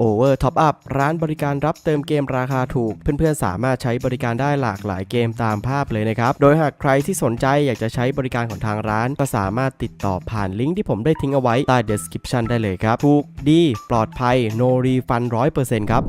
Over Top Up ร้านบริการรับเติมเกมราคาถูก เพื่อนๆ สามารถใช้บริการได้หลากหลายเกมตามภาพเลยนะครับ โดยหากใครที่สนใจอยากจะใช้บริการของทางร้าน ก็สามารถติดต่อผ่านลิงก์ที่ผมได้ทิ้งเอาไว้ใต้ description ได้เลยครับ ถูกดี ปลอดภัย no refund 100%ครับ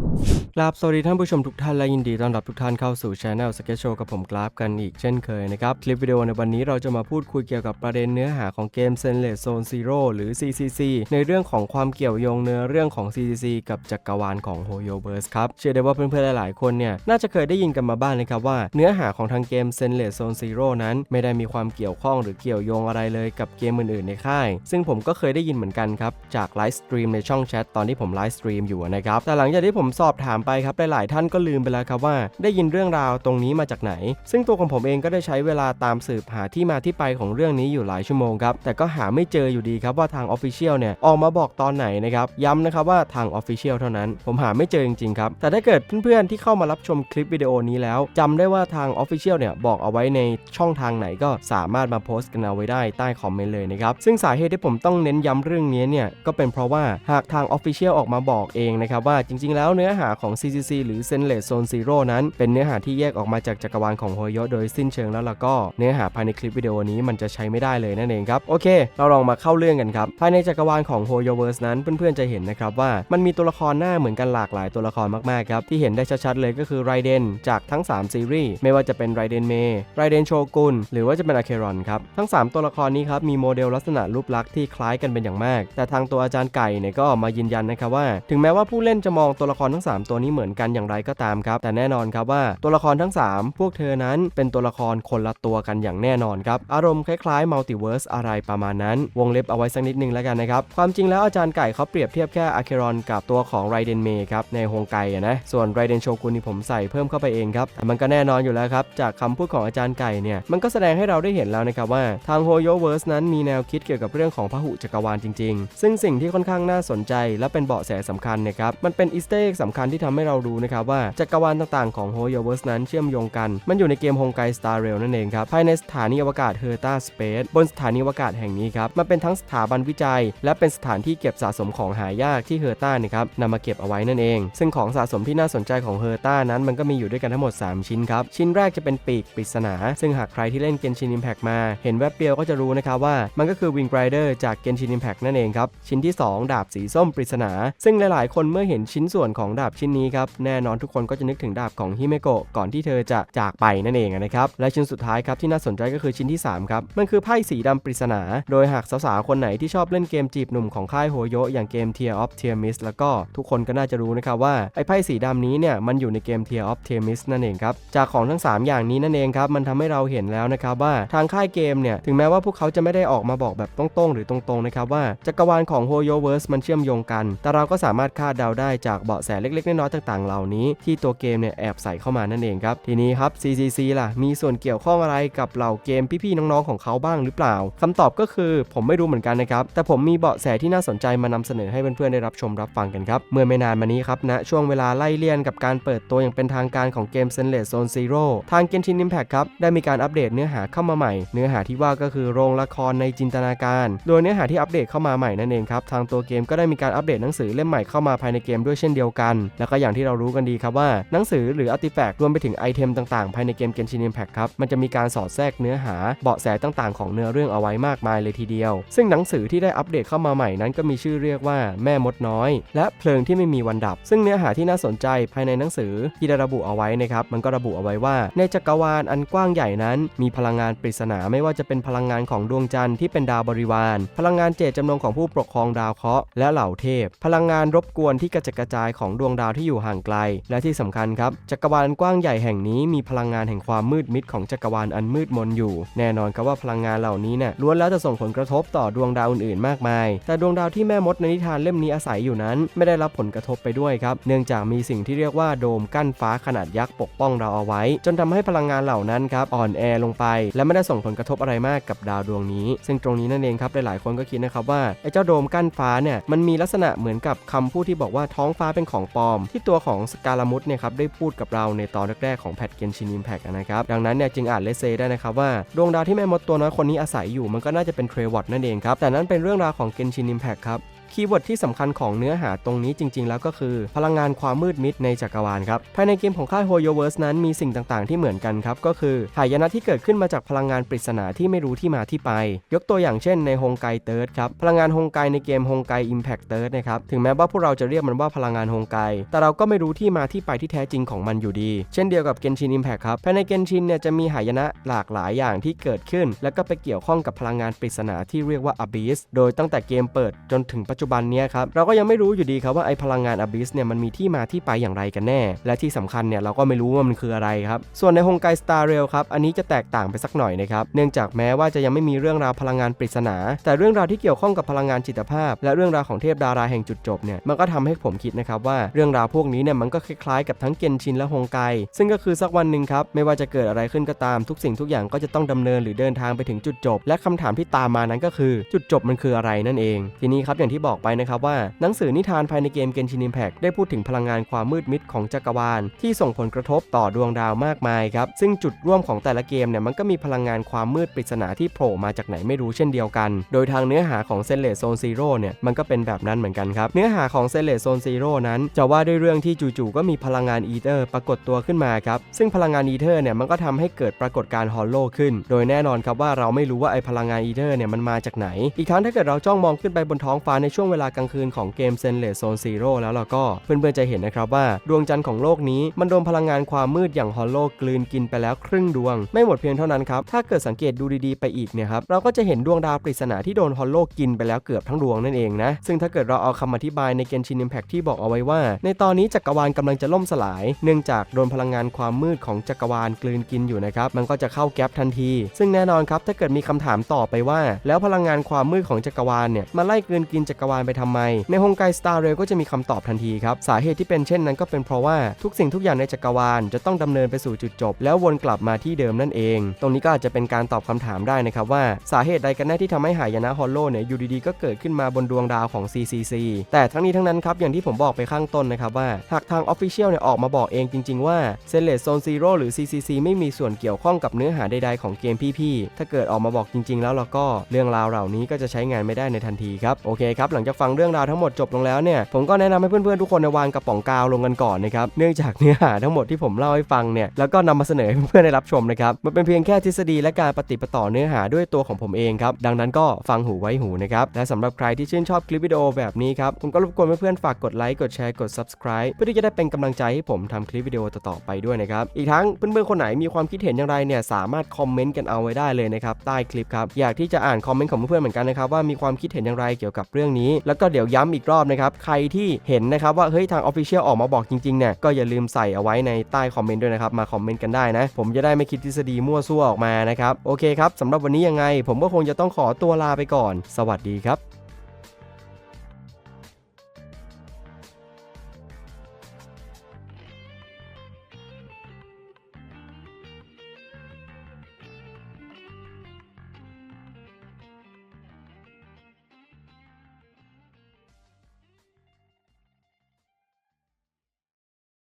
กราบสวัสดีท่านผู้ชมทุกท่านและยินดีต้อนรับทุกท่านเข้าสู่ช anel s k e t c h o w กับผมกราฟกันอีกเช่นเคยนะครับ คลิปวิดีโอในวันนี้เราจะมาพูดคุยเกี่ยวกับประเด็นเนื้อหาของเกม s e n l e s Zone Zero หรือ CCC ในเรื่องของความเกี่ยวโยงเนื้อเรื่องของ CCC กับจักรวาลของ Hoyoverse ครับ เชื่อได้ว่าเพื่อนๆหลายๆคนเนี่ยน่าจะเคยได้ยินกันมาบ้างนะครับว่าเนื้อหาของทางเกม s e n l e s Zone Zero นั้น ไม่ได้มีความเกี่ยวข้องหรือเกี่ยวโยงอะไรเลยกับเกมอื่นๆในค่าย ซึ่งผมก็เคยได้ยินเหมือนกันครับ จากไลฟ์สตรีมในช่องแชทตอนที่ผมไลฟ์สตรีมอยู่นะครับแต่หลังจากที่ผมสอบถามไปครับหลายๆท่านก็ลืมไปแล้วครับว่า ได้ยินเรื่องราวตรงนี้มาจากไหน ซึ่งตัวของผมเองก็ได้ใช้เวลาตามสืบหาที่มาที่ไปของเรื่องนี้อยู่หลายชั่วโมงครับแต่ก็หาไม่เจออยู่ดีครับว่าทาง Official เนี่ยออกมาบอกตอนไหนนะครับย้ำนะครับว่าทาง Official เท่านั้น ผมหาไม่เจอจริงๆครับ แต่ถ้าเกิดเพื่อนๆที่เข้ามารับชมคลิปวิดีโอนี้แล้วจำได้ว่าทาง Official เนี่ยบอกเอาไว้ในช่องทางไหนก็สามารถมาโพสต์กันเอาไว้ได้ใต้คอมเมนต์เลยนะครับ ซึ่งสาเหตุที่ผมต้องเน้นย้ำเรื่องนี้เนี่ยก็เป็นเพราะว่าหากทาง Official ออกมาบอกเองนะครับว่าจริงๆ แล้วเนื้อหาของ CCC หรือ s e n l e s Zone Zero นั้น เป็นเนื้อหาที่แยกออกมาจากจักรวาลของโฮโยโดยสิ้นเชิงแล้วล่ะก็เนื้อหาภายในคลิปวิดีโอนี้มันจะใช้ไม่ได้เลยนั่นเองครับโอเค เราลองมาเข้าเรื่องกันครับภายในจักรวาลของ Hoyoverse นั้นเพื่อนๆจะเห็นนะครับว่ามันมีตัวละครหน้าเหมือนกันหลากหลายตัวละครมากๆครับที่เห็นได้ชัดๆเลยก็คือไรเดนจากทั้ง 3 ซีรีส์ไม่ว่าจะเป็นไรเดนเมย์ไรเดนโชกุนหรือว่าจะเป็นอะเครอนครับทั้ง 3 ตัวละครนี้ครับมีโมเดลลักษณะรูปลักษณ์ที่คล้ายกันเป็นอย่างมาก แต่ทางตัวอาจารย์ไก่เนี่ยก็ออกมายืนยันนะครับว่า ถึงแม้ว่าผู้เล่นจะมองตัวละครทั้ง 3 ตัวนี้เหมือนกันอย่างไรก็ตามครับ แต่แน่นอนครับว่าตัวละครทั้ง 3 พวกเธอนั้นเป็นตัวละครคนละตัวกันอย่างแน่นอนครับอารมณ์คล้ายๆมัลติเวิร์สอะไรประมาณนั้น วงเล็บเอาไว้สักนิดนึงแล้วกันนะครับความจริงแล้วอาจารย์ไก่เขาเปรียบเทียบแค่อะเครอนกับตัวของไรเดนเมย์ครับในฮงไกอะนะส่วนไรเดนโชกุนนี่ผมใส่เพิ่มเข้าไปเองครับแต่มันก็แน่นอนอยู่แล้วครับจากคำพูดของอาจารย์ไก่เนี่ยมันก็แสดงให้เราได้เห็นแล้วนะครับว่าทางโฮโยเวิร์สนั้นมีแนวคิดเกี่ยวกับเรื่องของพหุจักรวาลจริง ๆ ซึ่งสิ่งที่ค่อนข้างน่าสนใจ และเป็นเบาะแสสำคัญนะครับมันเป็นอีสเต็กสำคัญที่ทำให้เรารู้นะครับว่าจักรวาลต่างๆของโฮโยเวิร์สนั้นเชื่อมโยงกัน มันอยู่ในเกมฮงไกสตาร์เรลนั่นเองครับภายในสถานีอวกาศเฮอร์ตาสเปซบนสถานีอวกาศแห่งนี้ครับมันเป็นทั้งสถาบันวิจัย และเป็นสถานที่เก็บสะสมของหายากที่เฮอร์ตานี่ยครับนำมาเก็บเอาไว้นั่นเอง ซึ่งของสะสมที่น่าสนใจของเฮอร์ต้านั้นมันก็มีอยู่ด้วยกันทั้งหมด 3 ชิ้นครับ ชิ้นแรกจะเป็นปีกปริศนา ซึ่งหากใครที่เล่นเกนชินอิมแพกมา เห็นแวบเดียวก็จะรู้นะครับว่ามันก็คือวิงไรเดอร์จากเกนชินอิมแพกนั่นเองครับ ชิ้นที่ 2 ดาบสีส้มปริศนา ซึ่งหลาย ๆ คนเมื่อเห็นชิ้นส่วนของดาบชิ้นนี้ครับแน่นอนทุกคนก็จะนึกถึงดาบของฮิเมโกะก่อนที่เธอจะจากไปนั่นเองนะครับและชิ้นสุดท้ายครับที่น่าสนใจก็คือชิ้นที่3ครับมันคือไพ่สีดำปริศนา โดยหากสาวๆคนไหนที่ชอบเล่นเกมจีบหนุ่มของค่ายโฮโยอย่างเกม Tear of Tiamis แล้วก็ทุกคนก็น่าจะรู้นะครับว่าไอ้ไพ่สีดำนี้เนี่ยมันอยู่ในเกม Tear of Tiamis นั่นเองครับจากของทั้ง 3 อย่างนี้นั่นเองครับมันทำให้เราเห็นแล้วนะครับว่าทางค่ายเกมเนี่ยถึงแม้ว่าพวกเขาจะไม่ได้ออกมาบอกแบบตรงๆ หรือตรงๆนะครับว่าจักรวาลของ Hoyoverse มันเชื่อมโยงกัน แต่เราก็สามารถคาดเดาได้จากเบาะแสเล็กๆน้อยๆต่างๆ เหล่านี้ที่ตัวเกมเนี่ยแอบใส่เข้ามานั่นเองครับทีนี้ครับ CCC ล่ะมีส่วนเกี่ยวข้องอะไรกับเหล่าเกมพี่ๆน้องๆของเขาบ้างหรือเปล่าคำตอบก็คือผมไม่รู้เหมือนกันนะครับแต่ผมมีเบาะแสที่น่าสนใจมานำเสนอให้เพื่อนๆได้รับชมรับฟังกันครับ เมื่อไม่นานมานี้ครับณนะช่วงเวลาไล่เลี่ยนกับการเปิดตัวอย่างเป็นทางการของเกม s e n l e s Zone Zero ทาง Genshin Impact ครับ ได้มีการอัปเดตเนื้อหาเข้ามาใหม่ เนื้อหาที่ว่าก็คือโรงละครในจินตนาการ โดยเนื้อหาที่อัปเดตเข้ามาใหม่นั่นเองครับ ทางตัวเกมก็ได้มีการอัปเดตหนังสือเล่มใหม่เข้ามาภายในเกมด้วยเช่นเดียวกัน แล้วก็อย่างที่เรารู้กันดีครับว่าหนังสือหรืออาร์ติแฟกต์รวมไปถึงไอเทมต่างๆ ภายในเกม Genshin Impact ครับ มันจะมีการสอดแทรกเนื้อหาเบาะแสต่างๆ ของเนื้อเรื่องเอาไว้มากมายเลยทีเดียว ซึ่งหนังสือที่ได้อัปเดตเข้ามาใหม่นั้นก็มีชื่อเรียกว่าแม่มดน้อย และเพลิงที่ไม่มีวันดับ ซึ่งเนื้อหาที่น่าสนใจภายในหนังสือที่ได้ระบุเอาไว้นะครับมันก็ระบุเอาไว้ว่า ในจักรวาลอันกว้างใหญ่นั้น มีพลังงานปริศนาไม่ว่าจะเป็นพลังงานของดวงจันทร์ที่เป็นดาวบริวาร พลังงานเจตจำนงของผู้ปกครองดาวเคราะห์และเหล่าเทพ พลังงานรบกวนที่กระจัดกระจายของดวงดาวที่อยู่ห่างไกล และที่สำคัญครับจักรวาลอันกว้างใหญ่แห่งนี้มีพลังงานแห่งความมืดมิดของจักรวาลอันมืดมนอยู่ แน่นอนครับว่าพลังงานเหล่านี้เนี่ยล้วนแล้วจะส่งผลกระทบต่อดวงดาวอื่นๆ มากมาย แต่ดวงดาวที่แม่มดในนิทานเล่มนี้อาศัยอยู่นั้นไม่ได้รับผลกระทบไปด้วยครับ เนื่องจากมีสิ่งที่เรียกว่าโดมกั้นฟ้าขนาดยักษ์ปกป้องเราเอาไว้ จนทำให้พลังงานเหล่านั้นครับอ่อนแอลงไป และไม่ได้ส่งผลกระทบอะไรมากกับดาวดวงนี้ ซึ่งตรงนี้นั่นเองครับหลายๆคนก็คิดนะครับว่าไอ้เจ้าโดมกั้นฟ้าเนี่ยมันมีลักษณะเหมือนกับคำพูดที่บอกว่าท้องฟ้าเป็นของปลอม ที่ตัวของสกาลามุตเนี่ยครับได้พูดกับเราในตอนแรกๆของแพทเกนชินอิมแพกนะครับดังนั้นเนี่ยจึงอาจเลเซได้นะครับว่าดวงดาวที่แม่มดตัวน้อยคนนี้อาศัยอยู่มันก็น่าจะเป็นเทรวอตนั่นเองครับแต่นั้นเป็นเรื่องราวของเกนชินอิมแพกครับ คีย์เวิร์ดที่สำคัญของเนื้อหาตรงนี้จริง ๆ แล้วก็คือ พลังงานความมืดมิดในจักรวาลครับ ภายในเกมของค่าย HoYoverse นั้นมีสิ่งต่างๆ ที่เหมือนกันครับ ก็คือหายนะที่เกิดขึ้นมาจากพลังงานปริศนาที่ไม่รู้ที่มาที่ไป ยกตัวอย่างเช่นในฮงไกเติร์ดครับ พลังงานฮงไกในเกมฮงไก Impact Third นะครับ ถึงแม้ว่าพวกเราจะเรียกมันว่าพลังงานฮงไก แต่เราก็ไม่รู้ที่มาที่ไปที่แท้จริงของมันอยู่ดี เช่นเดียวกับ Genshin Impact ครับ ภายใน Genshin เนี่ยจะมีหายนะหลากหลายอย่างที่เกิดขึ้น แล้วก็ไปเกี่ยวข้องกับพลังงานปริศนาที่เรียกว่า Abyss โดยตั้งแต่เกมเปิดจนถึงปัจจจุบันเนี้ยครับเราก็ยังไม่รู้อยู่ดีครับว่าไอพลังงาน Abyss เนี่ยมันมีที่มาที่ไปอย่างไรกันแน่ และที่สำคัญเนี่ยเราก็ไม่รู้ว่ามันคืออะไรครับส่วนในฮงไก Star Rail ครับอันนี้จะแตกต่างไปสักหน่อยนะครับเนื่องจากแม้ว่าจะยังไม่มีเรื่องราวพลังงานปริศนา แต่เรื่องราวที่เกี่ยวข้องกับพลังงานจิตภาพ และเรื่องราวของเทพดาราแห่งจุดจบเนี่ยมันก็ทำให้ผมคิดนะครับว่าเรื่องราวพวกนี้เนี่ยมันก็คล้ายๆกับทั้งเกนชินและฮงไก ซึ่งก็คือสักวันหนึ่งครับไม่ว่าจะเกิดอะไรขึ้นก็ตามทุกสิ่งทุกอย่างก็จะต้องดำเนินหรือเดินทางไปถึงจุดจบ และคำถามที่ตามมานั้นก็คือจุดจบมันคืออะไรนั่นเอง ทีนี้ครับอย่างที่บอกไปนะครับว่า หนังสือนิทานภายในเกม Genshin Impact ได้พูดถึงพลังงานความมืดมิดของจักรวาล ที่ส่งผลกระทบต่อดวงดาวมากมายครับ ซึ่งจุดร่วมของแต่ละเกมเนี่ยมันก็มีพลังงานความมืดปริศนาที่โผล่มาจากไหนไม่รู้เช่นเดียวกัน โดยทางเนื้อหาของเซเลโซนซีโร่เนี่ยมันก็เป็นแบบนั้นเหมือนกันครับ เนื้อหาของเซเลโซนซีโร่นั้น จะว่าด้วยเรื่องที่จู่ๆก็มีพลังงานอีเตอร์ปรากฏตัวขึ้นมาครับ ซึ่งพลังงานอีเตอร์เนี่ยมันก็ทำให้เกิดปรากฏการณ์ฮอลโลขึ้น โดยแน่นอนครับว่าเราไม่รู้ว่าไอพลังงานอีเตอร์เนี่ยมันมาจากไหน อีกทั้งถ้าเกิดเราจ้องมองขึ้นไปบนท้องฟ้าในช่วงเวลากลางคืนของเกมเซนเลโซนซีโร่แล้วเราก็เพื่อนๆจะเห็นนะครับว่าดวงจันทร์ของโลกนี้มันโดนพลังงานความมืดอย่างฮอลโลกลืนกินไปแล้วครึ่งดวง ไม่หมดเพียงเท่านั้นครับ ถ้าเกิดสังเกตดูดีๆ ไปอีกเนี่ยครับเราก็จะเห็นดวงดาวปริศนาที่โดนฮอลโลกินไปแล้วเกือบทั้งดวงนั่นเองนะ ซึ่งถ้าเกิดเราเอาคำอธิบายใน Genshin Impact ที่บอกเอาไว้ว่า ในตอนนี้จักรวาลกำลังจะล่มสลาย เนื่องจากโดนพลังงานความมืดของจักรวาลกลืนกินอยู่นะครับมันก็จะเข้าแก๊ปทันที ซึ่งแน่นอนครับถ้าเกิดมีคำถามต่อไปว่า แล้วพลังงานความมืดของจักรวาลเนี่ยมาไล่กลืนกินจักรวาลไปทำไม ในฮงไกสตาร์เรลก็จะมีคำตอบทันทีครับ สาเหตุที่เป็นเช่นนั้นก็เป็นเพราะว่าทุกสิ่งทุกอย่างในจักรวาลจะต้องดำเนินไปสู่จุดจบ แล้ววนกลับมาที่เดิมนั่นเอง ตรงนี้ก็อาจจะเป็นการตอบคำถามได้นะครับว่าสาเหตุใดกันแน่ที่ทำให้หายนะฮอลโลเนี่ยอยู่ดีๆก็เกิดขึ้นมาบนดวงดาวของ CCC แต่ทั้งนี้ทั้งนั้นครับอย่างที่ผมบอกไปข้างต้นนะครับว่าหากทาง Official เนี่ยออกมาบอกเองจริง ๆ ว่า c e l e s Zone Zero หรือ CCC ไม่มีส่วนเกี่ยวข้องกับเนื้อหาใดๆของเกมพี่ๆถ้าเกิดออกมาบอกจริง ๆ แล้วเราก็เรื่องราวเหล่านี้ก็จะใช้งานไม่ได้ในทันทีครับโอเคครับหลังจากฟังเรื่องราวทั้งหมดจบลงแล้วเนี่ยผมก็แนะนำให้เพื่อนๆทุกคนในวางกระป๋องกาวลงกันก่อนนะครับเนื่องจากเนื้อหาทั้งหมดที่ผมเล่าให้ฟังเนี่ยแล้วก็นำมาเสนอให้เพื่อนๆได้รับชมนะครับมันเป็นเพียงแค่ทฤษฎีและการปฏิปต่อเนื้อหาด้วยตัวของผมเองครับดังนั้นก็ฟังหูไว้หูนะครับและสำหรับใครที่ชื่นชอบคลิปวิดีโอแบบนี้ครับผมก็รบกวนเพื่อนๆฝากกดไลค์กดแชร์กด subscribe เพื่อที่จะได้เป็นกำลังใจให้ผมทำคลิปวิดีโอต่อๆไปด้วยนะครับอีกทั้งเพื่อนๆคนไหนมีความคิดเห็นอย่างไรเนี่ยสามารถคอมเมนต์กันเอาไว้ได้เลยนะครับใต้คลิปครับอยากที่จะอ่านคอมเมนต์ของเพื่อนๆเหมือนกันนะครับว่ามีความคิดเห็นอย่างไรเกี่ยวกับเรื่องนี้แล้วก็เดี๋ยวย้ำอีกรอบนะครับ ใครที่เห็นนะครับว่าเฮ้ยทาง Official ออกมาบอกจริงๆเนี่ยก็อย่าลืมใส่เอาไว้ในใต้คอมเมนต์ด้วยนะครับ มาคอมเมนต์กันได้นะ ผมจะได้ไม่คิดทฤษฎีมั่วซั่วออกมานะครับ โอเคครับสำหรับวันนี้ยังไง ผมก็คงจะต้องขอตัวลาไปก่อน สวัสดีครับ